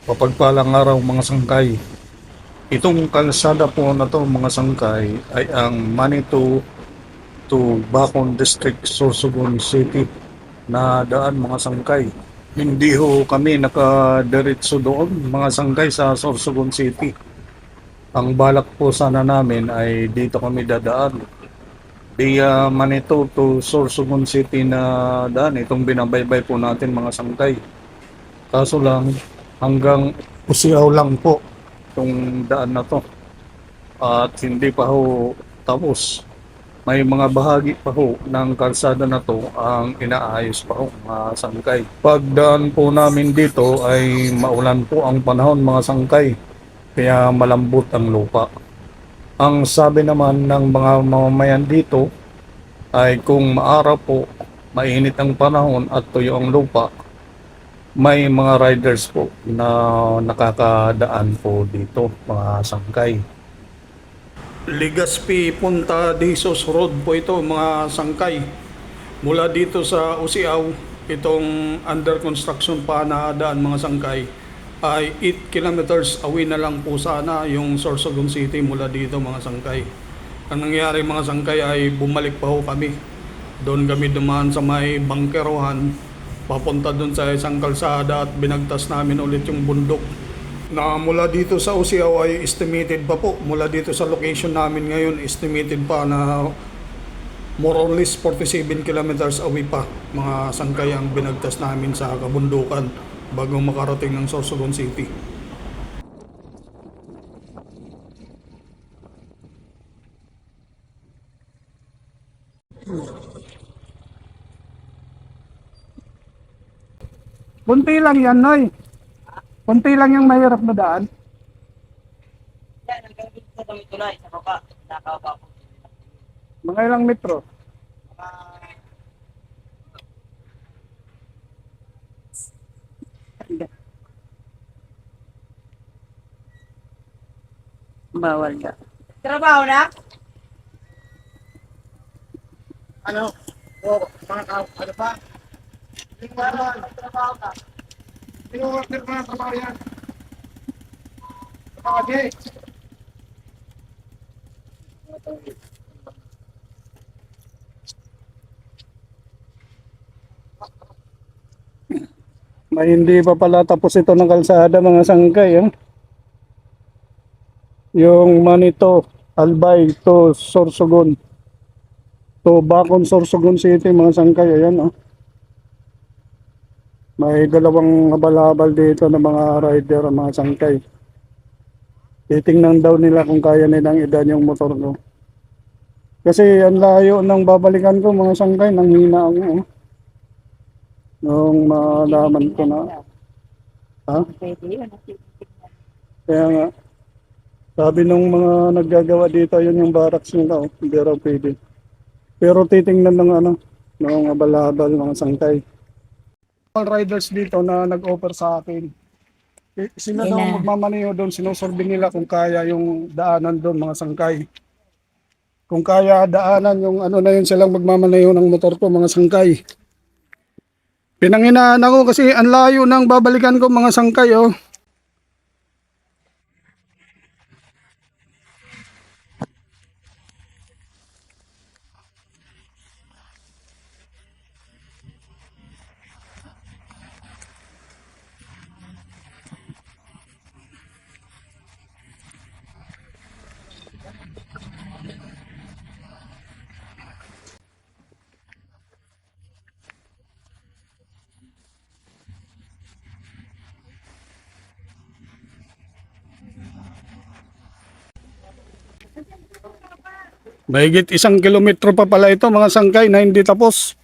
Papagpalang araw mga sangkay. Itong kalsada po na to mga sangkay ay ang Manitou to Bacon District, Sorsogon City na daan mga sangkay. Hindi ho kami nakadiretso doon mga sangkay sa Sorsogon City. Ang balak po sana namin ay dito kami dadaan. Via Manitou to Sorsogon City na daan. Itong binabaybay po natin mga sangkay. Kaso lang hanggang Usiaw lang po itong daan na to. At hindi pa ho tapos. May mga bahagi pa ho ng kalsada na to ang inaayos pa ho mga sangkay. Pagdaan po namin dito ay maulan po ang panahon mga sangkay. Kaya malambot ang lupa. Ang sabi naman ng mga mamamayan dito ay kung maaraw po, mainit ang panahon at tuyo ang lupa, may mga riders po na nakakadaan po dito, mga sangkay. Ligaspi Punta Disos Road po ito, mga sangkay. Mula dito sa Usiaw, itong under construction pa na daan mga sangkay, ay 8 kilometers away na lang po sana yung Sorsogon City mula dito mga sangkay. Ang nangyari mga sangkay ay bumalik pa ho kami. Doon kami dumaan sa may bangkerohan, papunta doon sa isang kalsada at binagtas namin ulit yung bundok. Na mula dito sa Usiaw ay estimated pa po. Mula dito sa location namin ngayon, estimated pa na more or less 47 kilometers away pa mga sangkay ang binagtas namin sa kabundukan bago makarating ng Sorsogon City. Kunti lang yan, Noy. Kunti lang yung mahirap na daan. Yan, hanggang dito sa may tulay, sa baba, nakababa po. Mga ilang metro. Bawal ka. Trabaho na? Ano? O, mga ka, ano pa? Yung mga trabaho ka. Yung worker na trabaho yan. Di. May hindi pa pala tapos ito ng kalsada mga sangkay. Eh. Yung Manito, Albay to Sorsogon. To Bacon, Sorsogon City mga sangkay. Ayan oh. May dalawang habal-habal dito ng mga rider, mga sangkay. Titingnan daw nila kung kaya nilang idan yung motor ko. Kasi ang layo ng babalikan ko mga sangkay, nang hina ako. Oh. Nung malaman ko na. Ha? Kaya nga. Sabi nung mga naggagawa dito, yun yung barracks nila. Oh. Hindi pwede. Pero titingnan ng ano, ng habal-habal mga sangkay. All riders dito na nag-offer sa akin. Eh, Sila daw Sila. magmamaneho doon, sinusurvey nila kung kaya yung daanan doon mga sangkay. Kung kaya daanan yung ano na yun silang magmamaneho ng motor ko mga sangkay. Pinanginaan ako kasi ang layo ng babalikan ko mga sangkay oh. Mahigit isang kilometro pa pala ito mga sangkay na hindi tapos.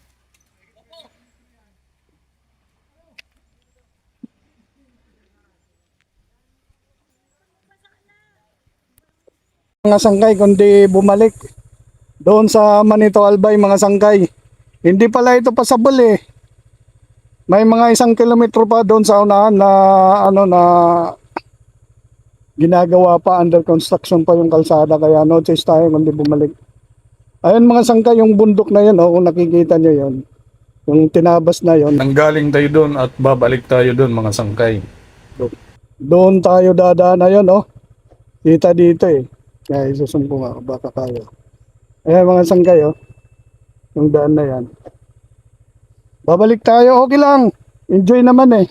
Mga sangkay kundi bumalik doon sa Manito Albay mga sangkay. Hindi pala ito pasabol eh. May mga isang kilometro pa doon sa unahan na ano na ginagawa pa under construction pa yung kalsada kaya no choice tayo kundi bumalik. Ayun mga sangka yung bundok na yun oh, kung nakikita nyo yun. Yung tinabas na yun. Nanggaling tayo doon at babalik tayo doon mga sangkay. Doon tayo dadaan na yun, oh. Kita dito eh. Kaya isusumpo nga, baka kaya. Ayan mga sanggay, oh. Yung daan na yan. Babalik tayo, okay lang. Enjoy naman eh.